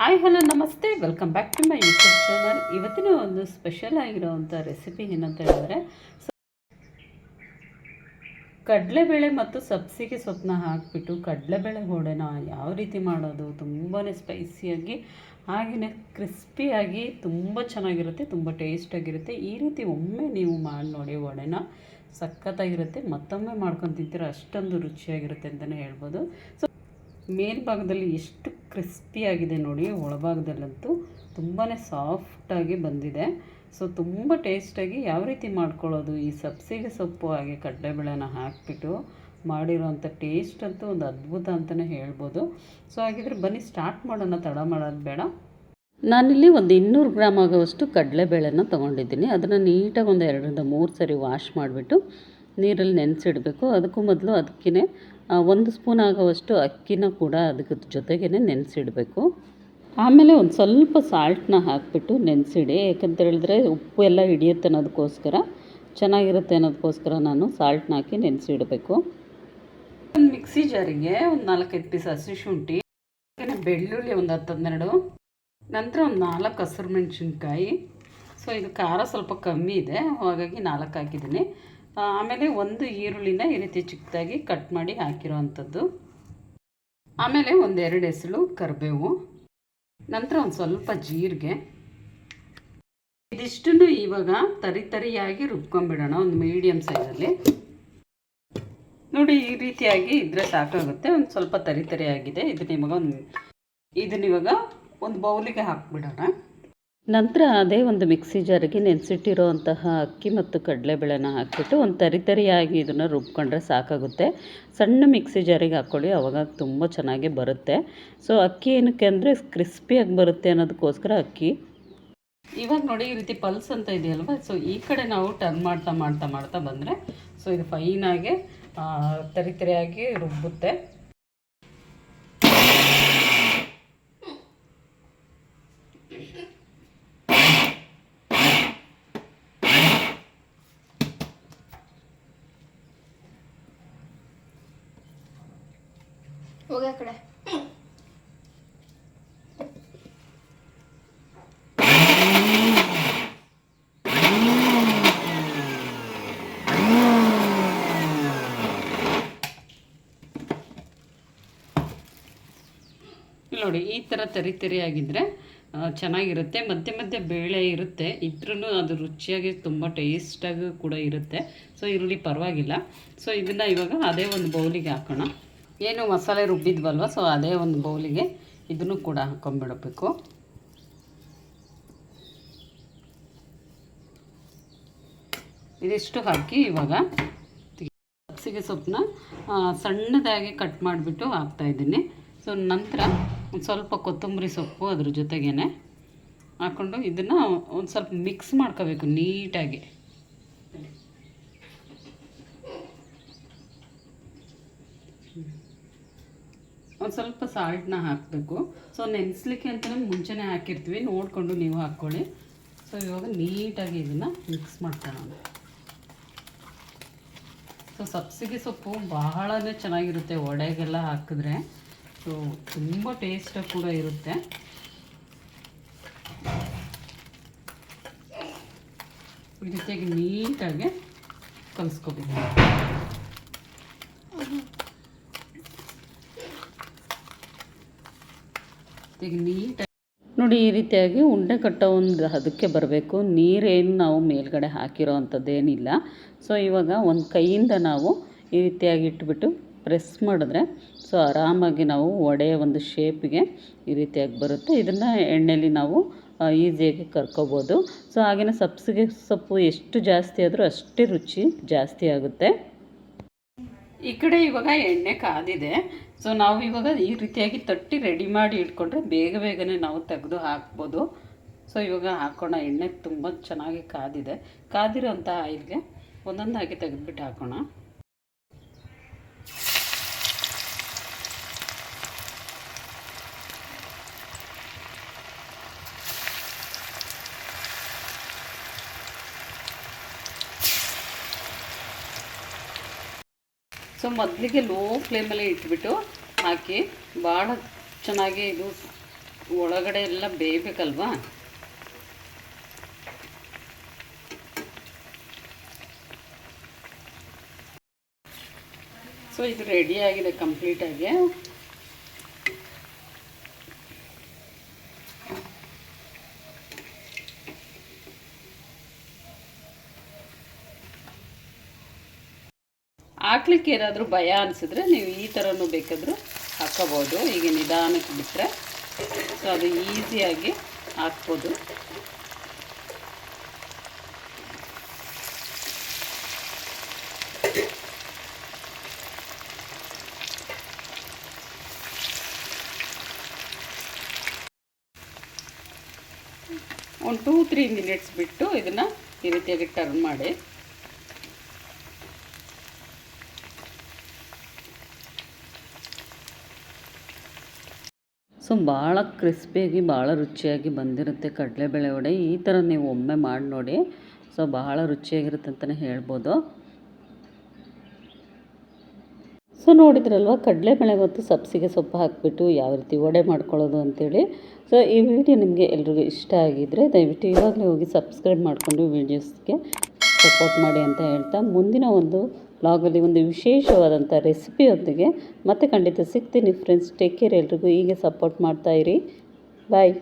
Hi, hello, ನಮಸ್ತೆ. Welcome back to my YouTube channel ಇವತ್ತಿನ ಒಂದು ಸ್ಪೆಷಲ್ ಆಗಿರೋವಂಥ ರೆಸಿಪಿ ಏನಂತ ಹೇಳಿದ್ರೆ ಕಡಲೆಬೇಳೆ ಮತ್ತು ಸಬ್ಸಿಗೆ ಸೊಪ್ಪನ್ನ ಹಾಕಿಬಿಟ್ಟು ಕಡಲೆಬೇಳೆ ಹೋಡೆನ ಯಾವ ರೀತಿ ಮಾಡೋದು ತುಂಬಾ ಸ್ಪೈಸಿಯಾಗಿ ಹಾಗೆಯೇ ಕ್ರಿಸ್ಪಿಯಾಗಿ ತುಂಬ ಚೆನ್ನಾಗಿರುತ್ತೆ, ತುಂಬ ಟೇಸ್ಟಾಗಿರುತ್ತೆ ಈ ರೀತಿ ಒಮ್ಮೆ ನೀವು ಮಾಡಿ ನೋಡಿ ವಡೆನ ಸಖತ್ತಾಗಿರುತ್ತೆ. ಮತ್ತೊಮ್ಮೆ ಮಾಡ್ಕೊಂಡು ತಿಂತೀರ ಅಷ್ಟೊಂದು ರುಚಿಯಾಗಿರುತ್ತೆ ಅಂತಲೇ ಹೇಳ್ಬೋದು. ಸೊ ಮೇಲ್ಭಾಗದಲ್ಲಿ ಎಷ್ಟು ಕ್ರಿಸ್ಪಿಯಾಗಿದೆ ನೋಡಿ, ಒಳಭಾಗದಲ್ಲಂತೂ ತುಂಬಾ ಸಾಫ್ಟಾಗಿ ಬಂದಿದೆ. ಸೊ, ತುಂಬ ಟೇಸ್ಟಾಗಿ ಯಾವ ರೀತಿ ಮಾಡ್ಕೊಳ್ಳೋದು, ಈ ಸಬ್ಸಿಗೆ ಸೊಪ್ಪು ಹಾಗೆ ಕಡಲೆಬೇಳೆನ ಹಾಕಿಬಿಟ್ಟು ಮಾಡಿರೋಂಥ ಟೇಸ್ಟ್ ಅಂತೂ ಒಂದು ಅದ್ಭುತ ಅಂತಲೇ ಹೇಳ್ಬೋದು. ಸೊ, ಹಾಗಿದ್ರೆ ಬನ್ನಿ, ಸ್ಟಾರ್ಟ್ ಮಾಡೋಣ, ತಡ ಮಾಡೋದು ಬೇಡ. ನಾನಿಲ್ಲಿ ಒಂದು ಇನ್ನೂರು ಗ್ರಾಮ್ ಆಗೋವಷ್ಟು ಕಡಲೆಬೇಳೆನ ತೊಗೊಂಡಿದ್ದೀನಿ. ಅದನ್ನು ನೀಟಾಗಿ ಒಂದು ಎರಡರಿಂದ ಮೂರು ಸರಿ ವಾಶ್ ಮಾಡಿಬಿಟ್ಟು ನೀರಲ್ಲಿ ನೆನೆಸಿಡಬೇಕು. ಅದಕ್ಕೂ ಮೊದಲು ಅದಕ್ಕೇ ಒಂದು ಸ್ಪೂನ್ ಆಗೋವಷ್ಟು ಅಕ್ಕಿನ ಕೂಡ ಅದಕ್ಕೆ ಜೊತೆಗೇ ನೆನೆಸಿಡಬೇಕು. ಆಮೇಲೆ ಒಂದು ಸ್ವಲ್ಪ ಸಾಲ್ಟನ್ನ ಹಾಕಿಬಿಟ್ಟು ನೆನೆಸಿಡಿ. ಯಾಕಂತ ಹೇಳಿದ್ರೆ ಉಪ್ಪು ಎಲ್ಲ ಹಿಡಿಯುತ್ತೆ ಅನ್ನೋದಕ್ಕೋಸ್ಕರ, ಚೆನ್ನಾಗಿರುತ್ತೆ ಅನ್ನೋದಕ್ಕೋಸ್ಕರ ನಾನು ಸಾಲ್ಟ್ನ ಹಾಕಿ ನೆನೆಸಿಡಬೇಕು. ಒಂದು ಮಿಕ್ಸಿ ಜಾರಿಗೆ ಒಂದು ನಾಲ್ಕೈದು ಪೀಸ್ ಹಸಿ ಶುಂಠಿ ಬೆಳ್ಳುಳ್ಳಿ ಒಂದು ಹತ್ತು ಹನ್ನೆರಡು, ನಂತರ ಒಂದು ನಾಲ್ಕು ಹಸಿರು ಮೆಣಸಿನ್ಕಾಯಿ. ಸೊ ಇದು ಖಾರ ಸ್ವಲ್ಪ ಕಮ್ಮಿ ಇದೆ, ಹಾಗಾಗಿ ನಾಲ್ಕು ಹಾಕಿದ್ದೀನಿ. ಆಮೇಲೆ ಒಂದು ಈರುಳ್ಳಿನ ಈ ರೀತಿ ಚಿಕ್ಕದಾಗಿ ಕಟ್ ಮಾಡಿ ಹಾಕಿರೋ ಅಂಥದ್ದು ಆಮೇಲೆ ಒಂದೆರಡು ಎಸಳು ಕರಿಬೇವು. ನಂತರ ಒಂದು ಸ್ವಲ್ಪ ಜೀರಿಗೆ. ಇದಿಷ್ಟನ್ನು ಇವಾಗ ತರಿ ತರಿಯಾಗಿ ರುಬ್ಕೊಂಡ್ಬಿಡೋಣ ಒಂದು ಮೀಡಿಯಮ್ ಸೈಜಲ್ಲಿ. ನೋಡಿ, ಈ ರೀತಿಯಾಗಿ ಇದ್ರೆ ಸಾಕಾಗುತ್ತೆ. ಒಂದು ಸ್ವಲ್ಪ ತರಿ ತರಿಯಾಗಿದೆ. ಇದನ್ನ ಇವಾಗ ಒಂದು ಇದನ್ನ ಇವಾಗ ಒಂದು ಬೌಲಿಗೆ ಹಾಕ್ಬಿಡೋಣ. ನಂತರ ಅದೇ ಒಂದು ಮಿಕ್ಸಿ ಜಾರಿಗೆ ನೆನೆಸಿಟ್ಟಿರೋಂತಹ ಅಕ್ಕಿ ಮತ್ತು ಕಡಲೆಬೇಳೆನ ಹಾಕಿಬಿಟ್ಟು ಒಂದು ತರಿ ತರಿಯಾಗಿ ಇದನ್ನು ರುಬ್ಕೊಂಡ್ರೆ ಸಾಕಾಗುತ್ತೆ. ಸಣ್ಣ ಮಿಕ್ಸಿ ಜಾರಿಗೆ ಹಾಕ್ಕೊಳ್ಳಿ ಅವಾಗ ತುಂಬ ಚೆನ್ನಾಗಿ ಬರುತ್ತೆ. ಸೊ ಅಕ್ಕಿ ಏನಕ್ಕೆ ಅಂದರೆ ಕ್ರಿಸ್ಪಿಯಾಗಿ ಬರುತ್ತೆ ಅನ್ನೋದಕ್ಕೋಸ್ಕರ ಅಕ್ಕಿ. ಇವಾಗ ನೋಡಿ ಈ ರೀತಿ ಪಲ್ಸ್ ಅಂತ ಇದೆಯಲ್ವ? ಸೊ ಈ ಕಡೆ ನಾವು ಟರ್ನ್ ಮಾಡ್ತಾ ಮಾಡ್ತಾ ಮಾಡ್ತಾ ಬಂದರೆ ಸೊ ಇದು ಫೈನಾಗಿ ತರಿ ತರಿಯಾಗಿ ರುಬ್ಬುತ್ತೆ. ಕಡೆ. ನೋಡಿ, ಈ ಥರ ತರಿ ತರಿ ಆಗಿದ್ರೆ ಚೆನ್ನಾಗಿರುತ್ತೆ. ಮಧ್ಯೆ ಮಧ್ಯೆ ಬೇಳೆ ಇರುತ್ತೆ. ಇದ್ರೂ ಅದು ರುಚಿಯಾಗಿ ತುಂಬ ಟೇಸ್ಟಾಗಿ ಕೂಡ ಇರುತ್ತೆ. ಸೊ ಈರುಳ್ಳಿ ಪರವಾಗಿಲ್ಲ. ಸೊ ಇದನ್ನು ಇವಾಗ ಅದೇ ಒಂದು ಬೌಲಿಗೆ ಹಾಕೋಣ. ಏನು ಮಸಾಲೆ ರುಬ್ಬಿದ್ವಲ್ವ? ಸೊ ಅದೇ ಒಂದು ಬೌಲಿಗೆ ಇದನ್ನು ಕೂಡ ಹಾಕೊಂಡ್ಬಿಡಬೇಕು ಇದಿಷ್ಟು ಹಾಕಿ ಇವಾಗ ಸಬ್ಸಿಗೆ ಸೊಪ್ಪನ್ನ ಸಣ್ಣದಾಗಿ ಕಟ್ ಮಾಡಿಬಿಟ್ಟು ಹಾಕ್ತಾಯಿದ್ದೀನಿ ಸೊ ನಂತರ ಒಂದು ಸ್ವಲ್ಪ ಕೊತ್ತಂಬರಿ ಸೊಪ್ಪು ಅದ್ರ ಜೊತೆಗೇ ಹಾಕ್ಕೊಂಡು ಇದನ್ನು ಒಂದು ಸ್ವಲ್ಪ ಮಿಕ್ಸ್ ಮಾಡ್ಕೋಬೇಕು ನೀಟಾಗಿ. ಒಂದು ಸ್ವಲ್ಪ ಸಾಲ್ಟ್ನ ಹಾಕಬೇಕು. ಸೊ ನೆನೆಸ್ಲಿಕ್ಕೆ ಅಂತಲೇ ಮುಂಚೆನೇ ಹಾಕಿರ್ತೀವಿ. ನೋಡಿಕೊಂಡು ನೀವು ಹಾಕ್ಕೊಳ್ಳಿ. ಸೊ ಇವಾಗ ನೀಟಾಗಿ ಇದನ್ನು ಮಿಕ್ಸ್ ಮಾಡ್ಕೊಳ್ಳೋಣ. ಸೊ ಸಬ್ಸಿಗೆ ಸೊಪ್ಪು ಬಹಳನೇ ಚೆನ್ನಾಗಿರುತ್ತೆ. ಒಡೆಗೆಲ್ಲ ಹಾಕಿದ್ರೆ. ಸೊ ತುಂಬ ಟೇಸ್ಟಾಗಿ ಕೂಡ ಇರುತ್ತೆ. ಈ ರೀತಿಯಾಗಿ ನೀಟಾಗಿ ಕಲಿಸ್ಕೋಬೇಕು. ಈಗ ನೀಟಾಗಿ ನೋಡಿ ಈ ರೀತಿಯಾಗಿ ಉಂಡೆ ಕಟ್ಟೋ ಒಂದು ಅದಕ್ಕೆ ಬರಬೇಕು. ನೀರೇನು ನಾವು ಮೇಲ್ಗಡೆ ಹಾಕಿರೋ ಅಂಥದ್ದೇನಿಲ್ಲ. ಸೊ ಇವಾಗ ಒಂದು ಕೈಯಿಂದ ನಾವು ಈ ರೀತಿಯಾಗಿ ಇಟ್ಬಿಟ್ಟು ಪ್ರೆಸ್ ಮಾಡಿದ್ರೆ ಸೊ ಆರಾಮಾಗಿ ನಾವು ಒಡೆಯ ಒಂದು ಶೇಪಿಗೆ ಈ ರೀತಿಯಾಗಿ ಬರುತ್ತೆ. ಇದನ್ನು ಎಣ್ಣೆಲಿ ನಾವು ಈಸಿಯಾಗಿ ಕರ್ಕೋಬೋದು. ಸೊ ಹಾಗೆಯೇ ಸಬ್ಸಿಗೆ ಸೊಪ್ಪು ಎಷ್ಟು ಜಾಸ್ತಿ ಆದರೂ ಅಷ್ಟೇ ರುಚಿ ಜಾಸ್ತಿ ಆಗುತ್ತೆ. ಈ ಕಡೆ ಇವಾಗ ಎಣ್ಣೆ ಕಾದಿದೆ. ಸೊ ನಾವು ಇವಾಗ ಈ ರೀತಿಯಾಗಿ ತಟ್ಟಿ ರೆಡಿ ಮಾಡಿ ಇಟ್ಕೊಂಡ್ರೆ ಬೇಗ ಬೇಗನೆ ನಾವು ತೆಗೆದು ಹಾಕ್ಬೋದು. ಸೊ ಇವಾಗ ಹಾಕೋಣ. ಎಣ್ಣೆ ತುಂಬ ಚೆನ್ನಾಗಿ ಕಾದಿದೆ. ಕಾದಿರೋಂಥ ಆಯಿಲ್ಗೆ ಒಂದೊಂದಾಗಿ ತೆಗೆದ್ಬಿಟ್ಟು ಹಾಕೋಣ. ಸೊ ಮೊದಲಿಗೆ ಲೋ ಫ್ಲೇಮಲ್ಲಿ ಇಟ್ಬಿಟ್ಟು ಹಾಕಿ ಭಾಳ ಚೆನ್ನಾಗಿ ಇದು ಒಳಗಡೆ ಎಲ್ಲ ಬೇಯಬೇಕಲ್ವಾ? ಸೊ ಇದು ರೆಡಿಯಾಗಿದೆ ಕಂಪ್ಲೀಟಾಗಿ ಹಾಕ್ಲಿಕ್ಕೆ ಏನಾದರೂ ಭಯ ಅನಿಸಿದ್ರೆ ನೀವು ಈ ಥರನೂ ಬೇಕಾದರೂ ಹಾಕೋಬೋದು. ಈಗ ನಿಧಾನಕ್ಕೆ ಬಿಟ್ಟರೆ ಸೊ ಅದು ಈಸಿಯಾಗಿ ಹಾಕ್ಬೋದು. ಒಂದು ಟೂ ತ್ರೀ ಮಿನಿಟ್ಸ್ ಬಿಟ್ಟು ಇದನ್ನು ಈ ರೀತಿಯಾಗಿ ಟರ್ನ್ ಮಾಡಿ. ಸೊ ಭಾಳ ಕ್ರಿಸ್ಪಿಯಾಗಿ, ಭಾಳ ರುಚಿಯಾಗಿ ಬಂದಿರುತ್ತೆ ಕಡಲೆಬೇಳೆ ವಡೆ. ಈ ಥರ ನೀವು ಒಮ್ಮೆ ಮಾಡಿ ನೋಡಿ. ಸೊ ಬಹಳ ರುಚಿಯಾಗಿರುತ್ತೆ ಅಂತಲೇ ಹೇಳ್ಬೋದು. ಸೊ ನೋಡಿದ್ರಲ್ವ, ಕಡಲೆಬೇಳೆ ಮತ್ತು ಸಬ್ಸಿಗೆ ಸೊಪ್ಪು ಹಾಕಿಬಿಟ್ಟು ಯಾವ ರೀತಿ ವಡೆ ಮಾಡ್ಕೊಳ್ಳೋದು ಅಂತೇಳಿ. ಸೊ ಈ ವಿಡಿಯೋ ನಿಮಗೆ ಎಲ್ರಿಗೂ ಇಷ್ಟ ಆಗಿದ್ದರೆ ದಯವಿಟ್ಟು ಇವಾಗಲೇ ಹೋಗಿ ಸಬ್ಸ್ಕ್ರೈಬ್ ಮಾಡಿಕೊಂಡು ವೀಡಿಯೋಸ್ಗೆ ಸಪೋರ್ಟ್ ಮಾಡಿ ಅಂತ ಹೇಳ್ತಾ ಮುಂದಿನ ಒಂದು ಬ್ಲಾಗಲ್ಲಿ ಒಂದು ವಿಶೇಷವಾದಂಥ ರೆಸಿಪಿಯೊಂದಿಗೆ ಮತ್ತೆ ಖಂಡಿತ ಸಿಗ್ತೀನಿ ಫ್ರೆಂಡ್ಸ್ ಟೇಕ್ ಕೇರ್ ಎಲ್ರಿಗೂ. ಹೀಗೆ ಸಪೋರ್ಟ್ ಮಾಡ್ತಾಯಿರಿ ಬಾಯ್